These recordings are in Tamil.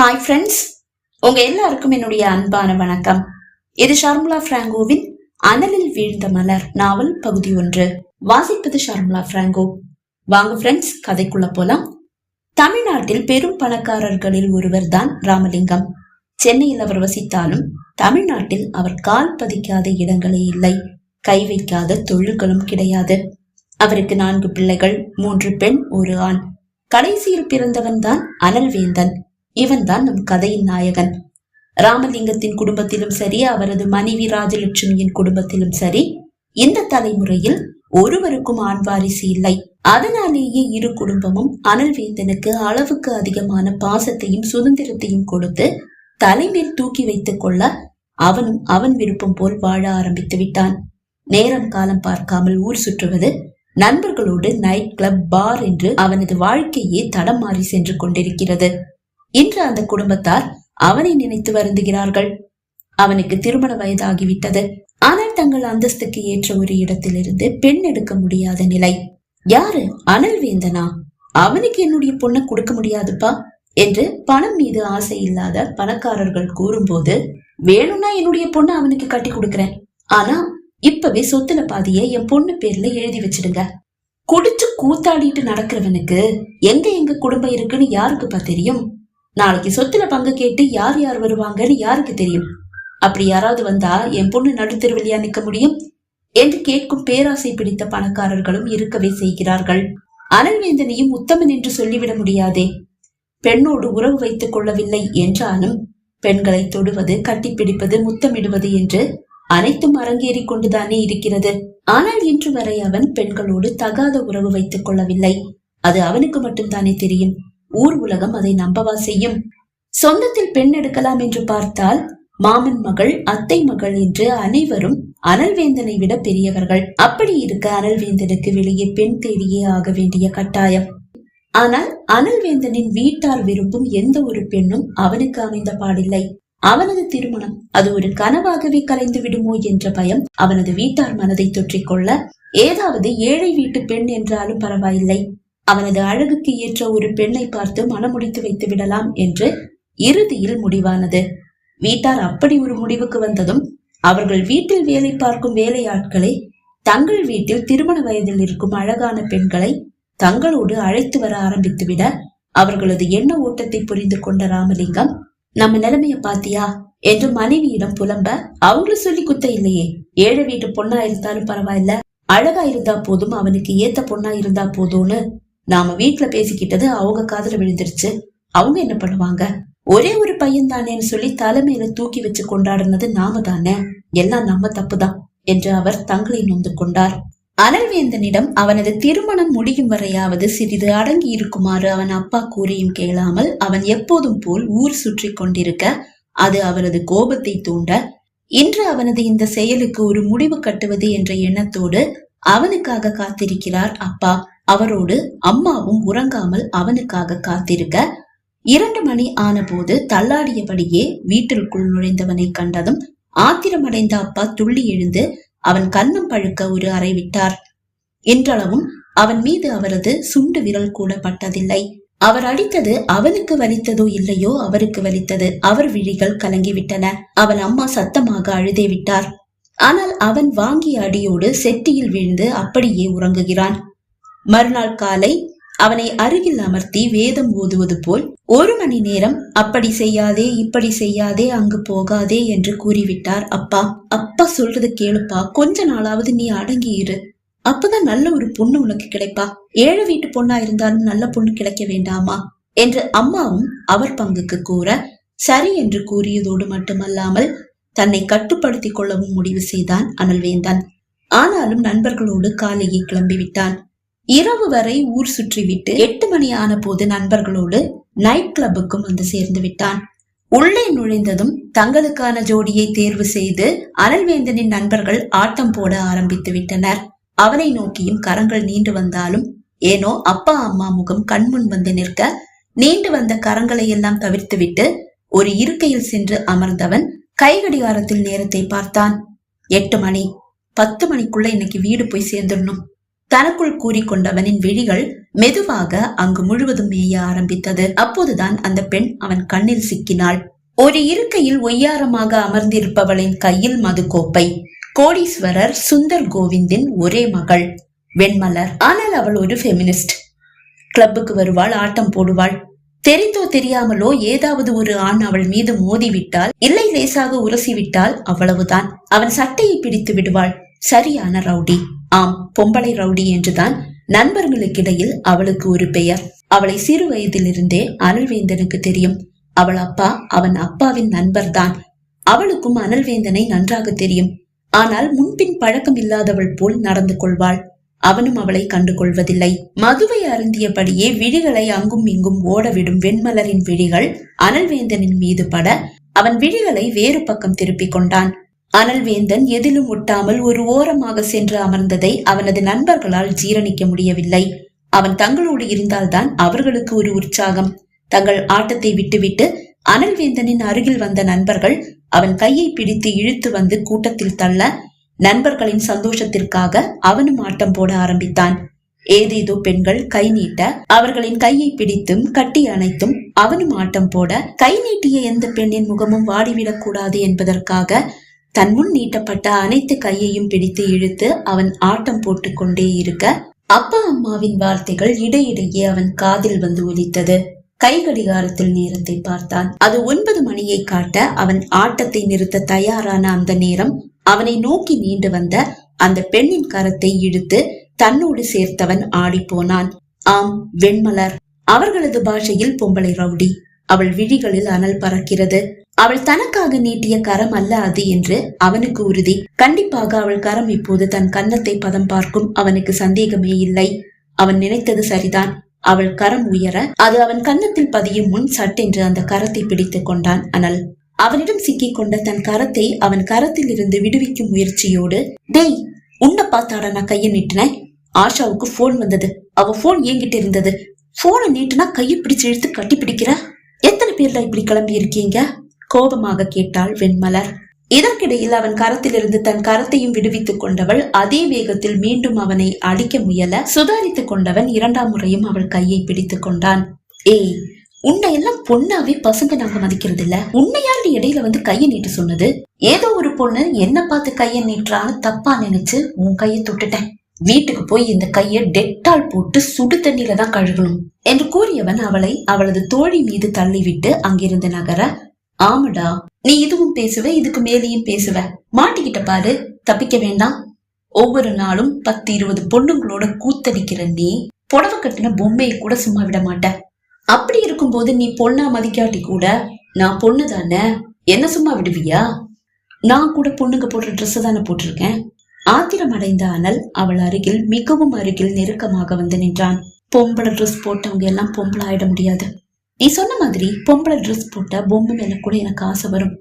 ஹாய் ஃப்ரெண்ட்ஸ் உங்க எல்லாருக்கும் என்னுடைய அன்பான வணக்கம். இது ஷர்முலா பிராங்கோவின் அனலில் வீழ்ந்த மலர் நாவல் பகுதி ஒன்று. வாசிப்பது ஷர்முலா பிராங்கோ. வாங்க ஃப்ரெண்ட்ஸ் கதைக்குள்ள போலாம். தமிழ்நாட்டில் பெரும் பணக்காரர்களில் ஒருவர் தான் ராமலிங்கம். சென்னையில் அவர் வசித்தாலும் தமிழ்நாட்டில் அவர் கால் பதிக்காத இடங்களே இல்லை. கை வைக்காத தொழில்களும் கிடையாது. அவருக்கு நான்கு பிள்ளைகள் மூன்று பெண் ஒரு ஆண். கடைசியில் பிறந்தவன் தான் அனல்வேந்தன். இவன் தான் நம் கதையின் நாயகன். ராமலிங்கத்தின் குடும்பத்திலும் சரி அவரது மனைவி ராஜலட்சுமியின் குடும்பத்திலும் சரி இந்த தலைமுறையில் ஒருவருக்கும் ஆண் வாரிசு இல்லை. அதனாலேயே இரு குடும்பமும் அனல்வேந்தனுக்கு அளவுக்கு அதிகமான பாசத்தையும் சுதந்திரத்தையும் கொடுத்து தலைமேல் தூக்கி வைத்துக் கொள்ள அவனும் அவன் விருப்பம் போல் வாழ ஆரம்பித்து விட்டான். நேரம் காலம் பார்க்காமல் ஊர் சுற்றுவது நண்பர்களோடு நைட் கிளப் பார் என்று அவனது வாழ்க்கையே தடம் மாறி சென்று கொண்டிருக்கிறது. இன்று அந்த குடும்பத்தார் அவனை நினைத்து வருந்துகிறார்கள். அவனுக்கு திருமண வயதாகிவிட்டது. ஆனால் தங்கள் அந்தஸ்துக்கு ஏற்ற ஒரு இடத்திலிருந்து பெண் எடுக்க முடியாத நிலை. யாரு? அனல் வேந்தனா? அவனுக்கு என்னுடைய பொண்ணை கொடுக்க முடியாதுப்பா? என்று பணம் மீது ஆசை இல்லாத பணக்காரர்கள் கூறும்போது வேணும்னா என்னுடைய பொண்ணை அவனுக்கு கட்டி கொடுக்கறேன். ஆனா இப்பவே சொத்துல பாதிய என் பொண்ணு பேர்ல எழுதி வச்சிடுங்க. குடிச்சு கூத்தாடிட்டு நடக்கிறவனுக்கு எங்க எங்க குடும்பம் இருக்குன்னு யாருக்குப்பா தெரியும்? நாளைக்கு சொத்துல பங்கு கேட்டு யார் யார் வருவாங்கன்னு யாருக்கு தெரியும்? அப்படி யாராவது வந்தா என் பொண்ணு நடுத்தெருவிலியா நிக்க முடியும்? என்று கேட்கும் பேராசை பிடித்த பணக்காரர்களும் இருக்கவே செய்கிறார்கள். அனல்வேந்தனையும் உத்தமன் என்று சொல்லிவிட முடியாதே. பெண்ணோடு உறவு வைத்துக் கொள்ளவில்லை என்றாலும் பெண்களை தொடுவது கட்டிப்பிடிப்பது முத்தமிடுவது என்று அனைத்தும் அரங்கேறி கொண்டுதானே இருக்கிறது. ஆனால் இன்று வரை அவன் பெண்களோடு தகாத உறவு வைத்துக் கொள்ளவில்லை. அது அவனுக்கு மட்டும்தானே தெரியும். ஊர் உலகம் அதை நம்பவா செய்யும்? சொந்தத்தில் பெண் எடுக்கலாம் என்று பார்த்தால் மாமன் மகள் அத்தை மகள் என்று அனைவரும் அனல்வேந்தனை விட பெரியவர்கள். அப்படி இருக்க அனல்வேந்தனுக்கு வெளியே பெண் தேடியே ஆக வேண்டிய கட்டாயம். ஆனால் அனல்வேந்தனின் வீட்டார் விரும்பும் எந்த ஒரு பெண்ணும் அவனுக்கு அமைந்த பாடில்லை. அவனது திருமணம் அது ஒரு கனவாகவே கலைந்து விடுமோ என்ற பயம் அவனது வீட்டார் மனதை தொற்றிக்கொள்ள ஏதாவது ஏழை வீட்டு பெண் என்றாலும் பரவாயில்லை. அவனது அழகுக்கு ஏற்ற ஒரு பெண்ணை பார்த்து மனமுடித்து வைத்து விடலாம் என்று இறுதியில் முடிவானது. வீட்டார் அப்படி ஒரு முடிவுக்கு வந்ததும் அவர்கள் வீட்டில் வேலை பார்க்கும் வேலையாட்களை தங்கள் வீட்டில் திருமண வயதில் இருக்கும் அழகான பெண்களை தங்களோடு அழைத்து வர ஆரம்பித்து விட அவர்களது எண்ண ஓட்டத்தை புரிந்து கொண்ட ராமலிங்கம் நம்ம நிலைமைய பாத்தியா என்று மனைவியிடம் புலம்ப அவங்களும் சொல்லி குத்த இல்லையே ஏழை வீட்டு பொண்ணா இருந்தாலும் பரவாயில்ல அழகா இருந்தா போதும் அவனுக்கு ஏத்த பொண்ணா இருந்தா போதும்னு நாம வீட்டுல பேசிக்கிட்டது அவங்க காதல விழுந்துருச்சு. அவங்க என்ன பண்ணுவாங்க? ஒரே ஒரு பையன் தானேன்னு சொல்லி தலைமையில தூக்கி வச்சு கொண்டாடுனது நாம தானே? எல்லாம் நம்ம தப்புதான் என்று அவர் தங்களை நொந்து கொண்டார். அனல்வேந்தனிடம் அவனது திருமணம் முடியும் வரையாவது சிறிது அடங்கி இருக்குமாறு அவன் அப்பா கூறியும் கேளாமல் அவன் எப்போதும் போல் ஊர் சுற்றி கொண்டிருக்க அது அவரது கோபத்தை தூண்ட இன்று அவனது இந்த செயலுக்கு ஒரு முடிவு கட்டுவது என்ற எண்ணத்தோடு அவனுக்காக காத்திருக்கிறார் அப்பா. அவரோடு அம்மாவும் உறங்காமல் அவனுக்காக காத்திருக்க இரண்டு மணி ஆனபோது தள்ளாடியபடியே வீட்டிற்குள் நுழைந்தவனை கண்டதும் ஆத்திரமடைந்த அப்பா துள்ளி எழுந்து அவன் கன்னம் பழுக்க ஒரு அறை விட்டார். என்றளவும் அவன் மீது அவரது சுண்டு விரல் கூட பட்டதில்லை அவர் அடித்தது அவனுக்கு வலித்ததோ இல்லையோ அவருக்கு வலித்தது. அவர் விழிகள் கலங்கிவிட்டன. அவன் அம்மா சத்தமாக அழுதே விட்டார். ஆனால் அவன் வாங்கிய அடியோடு செட்டியில் விழுந்து அப்படியே உறங்குகிறான். மறுநாள் காலை அவனை அருகில் அமர்த்தி வேதம் ஓதுவது போல் ஒரு மணி நேரம் அப்படி செய்யாதே இப்படி செய்யாதே அங்கு போகாதே என்று கூறிவிட்டார் அப்பா. அப்பா சொல்றது கேளுப்பா கொஞ்ச நாளாவது நீ அடங்கி இரு. அப்பதான் நல்ல ஒரு பொண்ணு உனக்கு கிடைப்பா. ஏழு வீட்டு பொண்ணா இருந்தாலும் நல்ல பொண்ணு கிடைக்க வேண்டாமா? என்று அம்மாவும் அவர் பங்குக்கு கூற சரி என்று கூறியதோடு மட்டுமல்லாமல் தன்னை கட்டுப்படுத்திக் கொள்ளவும் முடிவு செய்தான் அனல்வேந்தன். ஆனாலும் நண்பர்களோடு காலையே கிளம்பிவிட்டான். இரவு வரை ஊர் சுற்றிவிட்டு எட்டு மணி ஆன போது நண்பர்களோடு நைட் கிளப்புக்கும் வந்து சேர்ந்து விட்டான். உள்ளே நுழைந்ததும் தங்களுக்கான ஜோடியை தேர்வு செய்து அனல்வேந்தனின் நண்பர்கள் ஆட்டம் போட ஆரம்பித்து விட்டனர். அவனை நோக்கியும் கரங்கள் நீண்டு வந்தாலும் ஏனோ அப்பா அம்மா முகம் கண்முன் வந்து நிற்க நீண்டு வந்த கரங்களை எல்லாம் தவிர்த்துவிட்டு ஒரு இருக்கையில் சென்று அமர்ந்தவன் கைகடிகாரத்தில் நேரத்தை பார்த்தான். எட்டு மணி. பத்து மணிக்குள்ள இன்னைக்கு வீடு போய் சேர்ந்துடணும். தனக்குள் கூறிக்கொண்டவனின் விழிகள் மெதுவாக அங்கு முழுவதும் மேய ஆரம்பித்தது. அப்போதுதான் அந்த பெண் அவன் கண்ணில் சிக்கினாள். ஒரு இருக்கையில் ஒய்யாரமாக அமர்ந்திருப்பவளின் கையில் மதுக்கோப்பை. கோடீஸ்வரர் சுந்தர் கோவிந்தின் ஒரே மகள். வெண்மலர். ஆனால் அவள் ஒரு ஃபெமினிஸ்ட் கிளப்புக்கு வருவாள் ஆட்டம் போடுவாள். தெரிந்தோ தெரியாமலோ ஏதாவது ஒரு ஆண் அவள் மீது மோதிவிட்டால் இல்லை லேசாக உரசிவிட்டால் அவ்வளவுதான். அவன் சட்டையை பிடித்து விடுவாள். சரியான ரவுடி. ஆம் பொம்பளை ரவுடி என்றுதான் நண்பர்களுக்கிடையில் அவளுக்கு ஒரு பெயர். அவளை சிறு வயதிலிருந்தே அனல்வேந்தனுக்கு தெரியும். அவள் அப்பா அவன் அப்பாவின் நண்பர்தான். அவளுக்கும் அனல்வேந்தனை நன்றாக தெரியும். ஆனால் முன்பின் பழக்கம் இல்லாதவள் போல் நடந்து கொள்வாள். அவனும் அவளை கண்டு கொள்வதில்லை மதுவை அருந்தியபடியே விழிகளை அங்கும் இங்கும் ஓடவிடும் வெண்மலரின் விழிகள் அனல்வேந்தனின் மீது பட அவன் விழிகளை வேறு பக்கம் திருப்பிக் கொண்டான். அனல்வேந்தன் எதிலும் ஒட்டாமல் ஒரு ஓரமாக சென்று அமர்ந்ததை அவனது நண்பர்களால் ஜீரணிக்க முடியவில்லை. அவன் தங்களோடு இருந்தால்தான் அவர்களுக்கு ஒரு உற்சாகம். தங்கள் ஆட்டத்தை விட்டுவிட்டு அனல்வேந்தனின் அருகில் வந்த நண்பர்கள் அவன் கையை பிடித்து இழுத்து வந்து கூட்டத்தில் தள்ள நண்பர்களின் சந்தோஷத்திற்காக அவனும் ஆட்டம் போட ஆரம்பித்தான். ஏதேதோ பெண்கள் கை நீட்ட அவர்களின் கையை பிடித்தும் கட்டி அணைத்தும் அவனும் ஆட்டம் போட கை நீட்டிய எந்த பெண்ணின் முகமும் வாடிவிடக் கூடாது என்பதற்காக தன் முன் நீட்டப்பட்ட அனைத்து கையையும் பிடித்து இழுத்து அவன் ஆட்டம் போட்டு கொண்டே இருக்க அப்பா அம்மாவின் வார்த்தைகள் இடையிடையே அவன் காதில் வந்து ஒலித்தது. கை கடிகாரத்தில் நேரத்தை பார்த்தான். அது ஒன்பது மணியை காட்ட அவன் ஆட்டத்தை நிறுத்த தயாரான அந்த நேரம் அவனை நோக்கி நீண்டு வந்த அந்த பெண்ணின் கரத்தை இழுத்து தன்னோடு சேர்த்தவன் ஆடி போனான் ஆம் வெண்மலர். அவர்களது பாஷையில் பொம்பளை ரவுடி. அவள் விழிகளில் அனல் பறக்கிறது. அவள் தனக்காக நீட்டிய கரம் அல்ல அது என்று அவனுக்கு உறுதி. கண்டிப்பாக அவள் கரம் இப்போது தன் கன்னத்தை பதம் பார்க்கும் அவனுக்கு சந்தேகமே இல்லை. அவன் நினைத்தது சரிதான். அவள் கரம் உயர அது அவன் கன்னத்தில் பதியும் முன் சட்டென்று அந்த கரத்தை பிடித்துக் கொண்டான் அனல். அவனிடம் சிக்கிக் கொண்ட தன் கரத்தை அவன் கரத்தில் இருந்து விடுவிக்கும் முயற்சியோடு டேய் உன்னை பார்த்தாடா நான் கையை நீட்டினேன்? ஆஷாவுக்கு போன் வந்தது. அவ போன் என்கிட்ட இருந்தது. போனை நீட்டுனா கையை பிடிச்சு இழுத்து கட்டி பிடிக்கிற? எத்தனை பேர்ல இப்படி கிளம்பி இருக்கீங்க? கோபமாக கேட்டாள் வெண்மலர். இதற்கிடையில் அவன் கரத்திலிருந்து தன் கரத்தையும் விடுவித்துக் கொண்டவள் அதே வேகத்தில் மீண்டும் அவனை அடிக்க முயல சுதாரித்துக் கொண்டவன் இரண்டாம் முறையும் அவள் கையை பிடித்துக் கொண்டான். ஏய் உன்னை எல்லாம் பொண்ணாவே பசங்க நாங்க மதிக்கிறது இல்ல உன்னை இடையில வந்து கைய நீட்டு சொன்னது. ஏதோ ஒரு பொண்ணு என்ன பார்த்து கைய நீட்டுறான்னு தப்பா நினைச்சு உன் கைய தொட்டுட்டேன். வீட்டுக்கு போய் இந்த கைய டெட்டால் போட்டு சுடு தண்ணியில தான் கழுகணும் என்று கூறியவன் அவளை அவளது தோழி மீது தள்ளிவிட்டு அங்கிருந்து நகர ஆமடா நீ இதுவும் பேசுவ இதுக்கு மேலேயும் பேசுவ. மாட்டிக்கிட்ட பாரு தப்பிக்க வேண்டாம். ஒவ்வொரு நாளும் பத்து இருபது பொண்ணுங்களோட கூத்தடிக்கிற நீ புடவை கட்டின பொம்மையை கூட சும்மா விட மாட்ட. அப்படி இருக்கும்போது நீ பொண்ணா மதிக்காட்டி கூட நான் பொண்ணு தானே என்ன சும்மா விடுவியா? நான் கூட பொண்ணுங்க போடுற ட்ரெஸ் தானே போட்டிருக்கேன். ஆத்திரம் அடைந்த அனல் அவள் அருகில் மிகவும் அருகில் நெருக்கமாக வந்து நின்றான். பொம்பளை ட்ரெஸ் போட்டவங்க எல்லாம் பொம்பளை ஆயிட முடியாது. நீ சொன்ன மாதிரி பொம்பளை ட்ரெஸ் போட்ட பொம்மை மேல கூட எனக்கு ஆசை வரும்.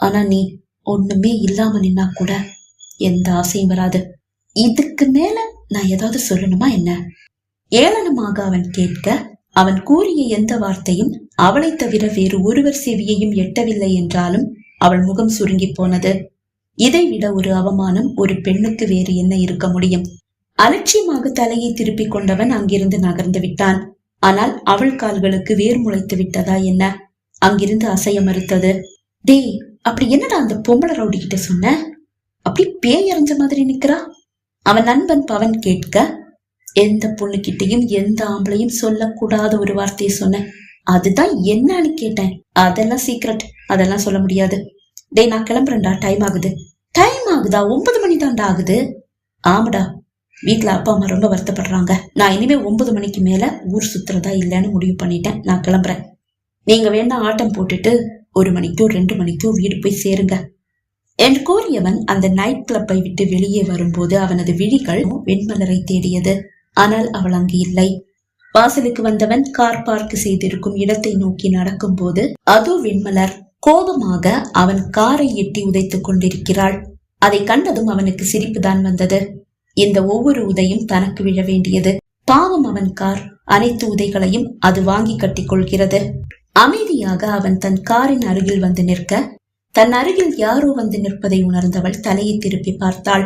ஆனா நீ ஒண்ணுமே இல்லாம நின்னா கூட எந்த ஆசையும் வராது. இதுக்கு மேல நான் ஏதாவது சொல்லணுமா என்ன? ஏளனமாக அவன் கேட்க அவன் கூறிய எந்த வார்த்தையும் அவளை தவிர வேறு ஒருவர் செவியையும் எட்டவில்லை என்றாலும் அவள் முகம் சுருங்கி போனது. இதைவிட ஒரு அவமானம் ஒரு பெண்ணுக்கு வேறு என்ன இருக்க முடியும்? அலட்சியமாக தலையை திருப்பிக் கொண்டவன் அங்கிருந்து நகர்ந்து விட்டான். ஆனால் அவள் கால்களுக்கு வேர் முளைத்து விட்டதா என்ன? அங்கிருந்து அசைய மறுத்தது. டேய் அப்படி என்னடா அந்த பொம்பளை ரவுடி கிட்ட சொன்ன? அப்படி பேய் அறிஞ்ச மாதிரி நிக்கிறா? அவன் நண்பன் பவன் கேட்க எந்த பொண்ணுகிட்டையும் எந்த ஆம்பளையும் சொல்லக்கூடாத ஒரு வார்த்தையை சொன்னேன். அதுதான் என்னன்னு கேட்டேன். அதெல்லாம் சீக்ரெட் அதெல்லாம் சொல்ல முடியாது. டேய் நான் கிளம்புறேன்டா. டைம் ஆகுது. டைம் ஆகுதா? ஒன்பது மணி தான்டா ஆகுது. ஆமாடா. வீட்ல அப்பா அம்மா ரொம்ப வருத்தப்படுறாங்க. நான் இனிமே ஒன்பது மணிக்கு மேல ஊர் சுத்துறதா இல்லைன்னு முடிவு பண்ணிட்டேன். நான் கிளம்புறேன். நீங்க வேணா ஆட்டம் போட்டுட்டு ஒரு மணிக்கோ ரெண்டு மணிக்கோ வீடு போய் சேருங்க. என்று கூறியவன் அந்த நைட் கிளப்பை விட்டு வெளியே வரும்போது அவனது விழிகள் வெண்மலரை தேடியது. ஆனால் அவள் அங்கு இல்லை. வாசலுக்கு வந்தவன் கார் பார்க் செய்திருக்கும் இடத்தை நோக்கி நடக்கும் போது அதோ வெண்மலர் கோபமாக அவன் காரை எட்டி உதைத்துக் கொண்டிருக்கிறாள். அதை கண்டதும் அவனுக்கு சிரிப்புதான் வந்தது. இந்த ஒவ்வொரு உதையும் தனக்கு விழ வேண்டியது. பாவம் அவன் கார். அனைத்து உதைகளையும் அது வாங்கி கட்டிக் கொள்கிறது. அமைதியாக அவன் தன் காரின் அருகில் வந்து நிற்க தன் அருகில் யாரோ வந்து நிற்பதை உணர்ந்தவள் தலையை திருப்பி பார்த்தாள்.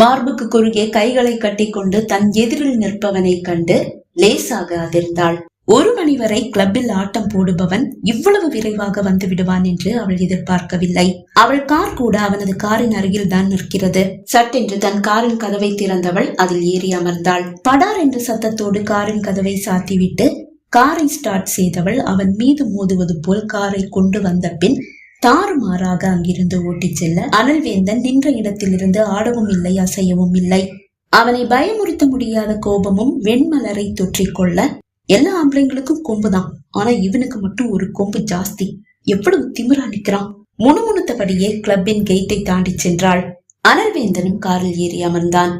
மார்புக்கு குறுகே கைகளை கட்டிக்கொண்டு தன் எதிரில் நிற்பவனை கண்டு லேசாக அதிர்ந்தாள். ஒரு மணி வரை கிளப்பில் ஆட்டம் போடுபவன் இவ்வளவு விரைவாக வந்து விடுவான் என்று அவள் எதிர்பார்க்கவில்லை. அவள் கார் கூட அவனது காரின் அருகில் தான் நிற்கிறது. சட்டென்று தன் காரின் கதவை திறந்தவள் அதில் ஏறி அமர்ந்தாள். படார் என்ற சத்தத்தோடு காரின் கதவை சாத்திவிட்டு காரை ஸ்டார்ட் செய்தவள் அவன் மீது மோதுவது போல் காரை கொண்டு வந்த பின் தாறுமாறாக அங்கிருந்து ஓட்டிச் செல்ல அனல்வேந்தன் நின்ற இடத்திலிருந்து ஆடவும் இல்லை அசையவும் இல்லை. அவனை பயமுறுத்த முடியாத கோபமும் வெண்மலரை தொற்றிக்கொள்ள எல்லா ஆம்பளைங்களுக்கும் கொம்புதான். ஆனா இவனுக்கு மட்டும் ஒரு கொம்பு ஜாஸ்தி. எவ்வளவு திமிரா நிக்கிறான். முணுமுணுத்தபடியே கிளப்பின் கேட்டை தாண்டி சென்றாள். அனல்வேந்தனும் காரில் ஏறி அமர்ந்தான்.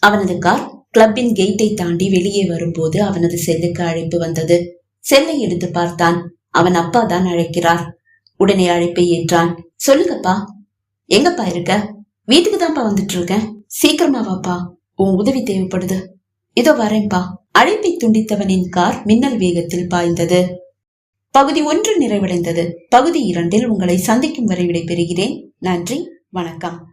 அவனது கார் கிளப்பின் கேட்டை தாண்டி வெளியே வரும்போது அவனது செல்லுக்கு அழைப்பு வந்தது. செல்லை எடுத்து பார்த்தான். அவன் அப்பா தான் அழைக்கிறார். உடனே அழைப்பை ஏற்றான். சொல்லுங்கப்பா. எங்கப்பா இருக்க? வீட்டுக்கு தான்ப்பா வந்துட்டு இருக்கேன் சீக்கிரமா வாப்பா. உன் உதவி தேவைப்படுது. இதோ வரேன்பா அழைப்பை துண்டித்தவனின் கார் மின்னல் வேகத்தில் பாய்ந்தது. பகுதி ஒன்று நிறைவடைந்தது. பகுதி இரண்டில் உங்களை சந்திக்கும் வரை விடைபெறுகிறேன். நன்றி. வணக்கம்.